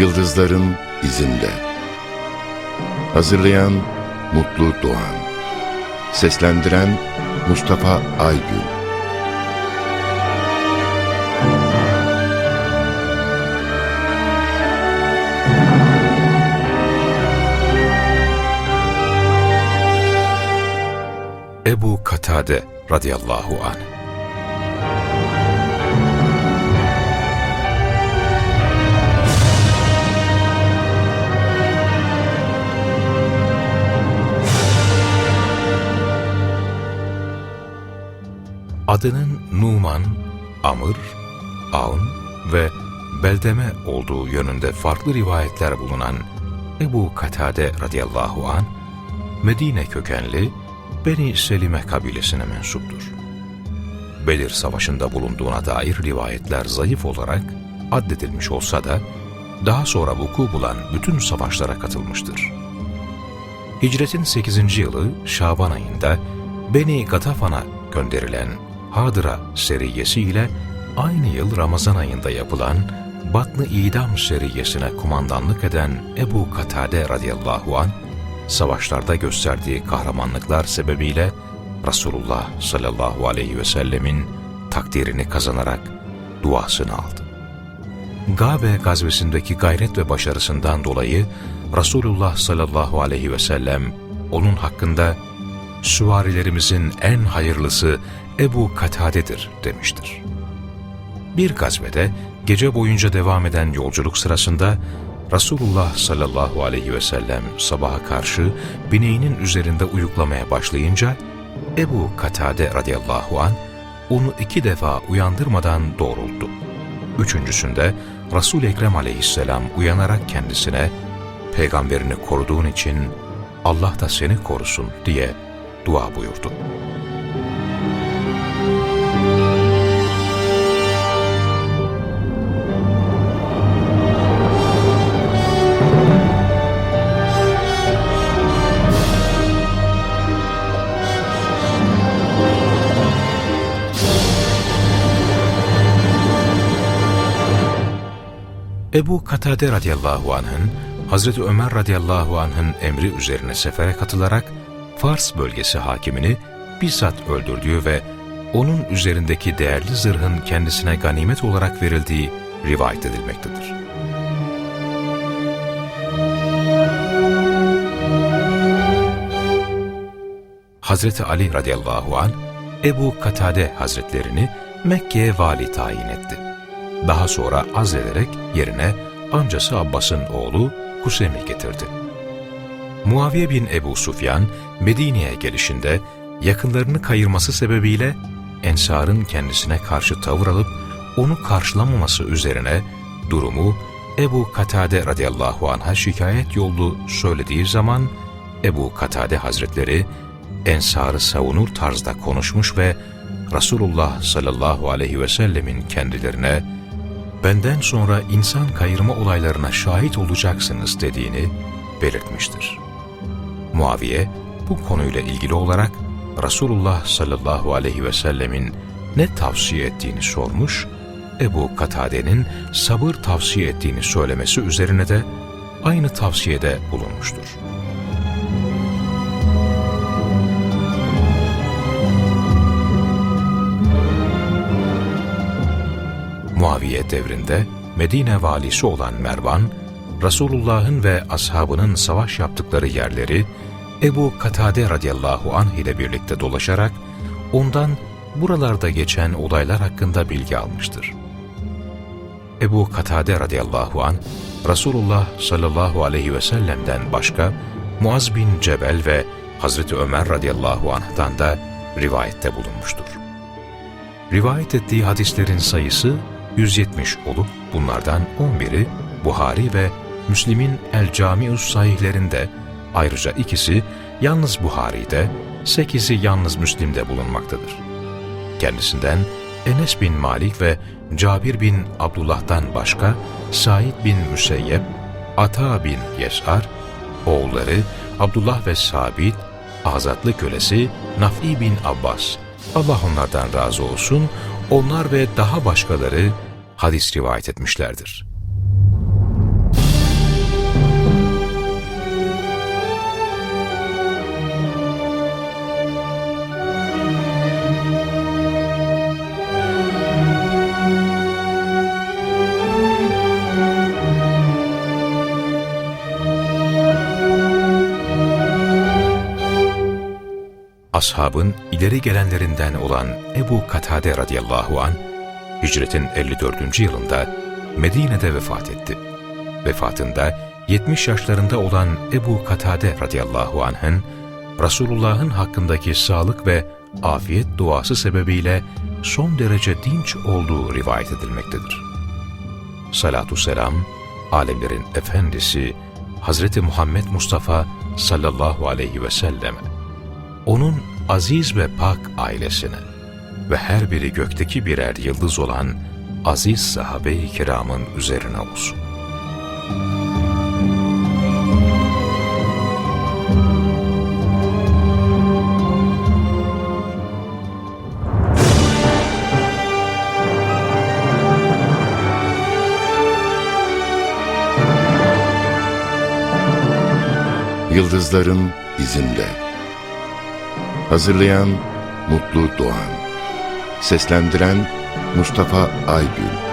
Yıldızların izinde. Hazırlayan Mutlu Doğan. Seslendiren Mustafa Aygün. Ebu Katade radıyallahu anh Adının Numan, Amr, Aun ve Beldeme olduğu yönünde farklı rivayetler bulunan Ebu Katade radıyallahu an Medine kökenli Beni Selime kabilesine mensuptur. Bedir Savaşı'nda bulunduğuna dair rivayetler zayıf olarak addedilmiş olsa da daha sonra vuku bulan bütün savaşlara katılmıştır. Hicretin 8. yılı Şaban ayında Beni Gatafan'a gönderilen Hadıra seriyesi ile aynı yıl Ramazan ayında yapılan Batn-ı İdam seriyesine kumandanlık eden Ebu Katade radıyallahu an savaşlarda gösterdiği kahramanlıklar sebebiyle Resulullah sallallahu aleyhi ve sellemin takdirini kazanarak duasını aldı. Gabe gazvesindeki gayret ve başarısından dolayı Resulullah sallallahu aleyhi ve sellem onun hakkında süvarilerimizin en hayırlısı Ebu Katade'dir demiştir. Bir gazvede gece boyunca devam eden yolculuk sırasında Resulullah sallallahu aleyhi ve sellem sabaha karşı bineğinin üzerinde uyuklamaya başlayınca Ebu Katade radıyallahu an onu iki defa uyandırmadan doğrulttu. Üçüncüsünde Resul-i Ekrem aleyhisselam uyanarak kendisine peygamberini koruduğun için Allah da seni korusun diye dua buyurdu. Ebu Katade radıyallahu anh'ın Hazreti Ömer radıyallahu anh'ın emri üzerine sefere katılarak Fars bölgesi hakimini bizzat öldürdüğü ve onun üzerindeki değerli zırhın kendisine ganimet olarak verildiği rivayet edilmektedir. Hazreti Ali radıyallahu an Ebu Katade hazretlerini Mekke'ye vali tayin etti. Daha sonra azlederek yerine amcası Abbas'ın oğlu Husem'i getirdi. Muaviye bin Ebu Sufyan Medine'ye gelişinde yakınlarını kayırması sebebiyle Ensar'ın kendisine karşı tavır alıp onu karşılamaması üzerine durumu Ebu Katade radıyallahu anh'a şikayet yollu söylediği zaman Ebu Katade hazretleri Ensar'ı savunur tarzda konuşmuş ve Resulullah sallallahu aleyhi ve sellemin kendilerine benden sonra insan kayırma olaylarına şahit olacaksınız dediğini belirtmiştir. Muaviye bu konuyla ilgili olarak Resulullah sallallahu aleyhi ve sellemin ne tavsiye ettiğini sormuş, Ebu Katade'nin sabır tavsiye ettiğini söylemesi üzerine de aynı tavsiyede bulunmuştur. Muaviye devrinde Medine valisi olan Mervan, Resulullah'ın ve ashabının savaş yaptıkları yerleri Ebu Katade radıyallahu anh ile birlikte dolaşarak ondan buralarda geçen olaylar hakkında bilgi almıştır. Ebu Katade radıyallahu anh Resulullah sallallahu aleyhi ve sellem'den başka Muaz bin Cebel ve Hazreti Ömer radıyallahu anh'tan da rivayette bulunmuştur. Rivayet ettiği hadislerin sayısı 170 olup bunlardan 11'i Buhari ve Müslim'in El Camius sahihlerinde ayrıca ikisi yalnız Buhari'de, 8'i yalnız Müslim'de bulunmaktadır. Kendisinden Enes bin Malik ve Cabir bin Abdullah'tan başka Said bin Müseyyep, Ata bin Yes'ar, oğulları Abdullah ve Sabit, azatlı kölesi Nafi bin Abbas, Allah onlardan razı olsun, onlar ve daha başkaları hadis rivayet etmişlerdir. Ashabın ileri gelenlerinden olan Ebu Katade radıyallahu an hicretin 54. yılında Medine'de vefat etti. Vefatında 70 yaşlarında olan Ebu Katade radıyallahu anh'ın Resulullah'ın hakkındaki sağlık ve afiyet duası sebebiyle son derece dinç olduğu rivayet edilmektedir. Salatu selam, alemlerin efendisi Hazreti Muhammed Mustafa sallallahu aleyhi ve selleme, onun aziz ve pak ailesine ve her biri gökteki birer yıldız olan aziz sahabe-i kiramın üzerine olsun. Yıldızların izinde. Hazırlayan Mutlu Doğan. Seslendiren Mustafa Aygün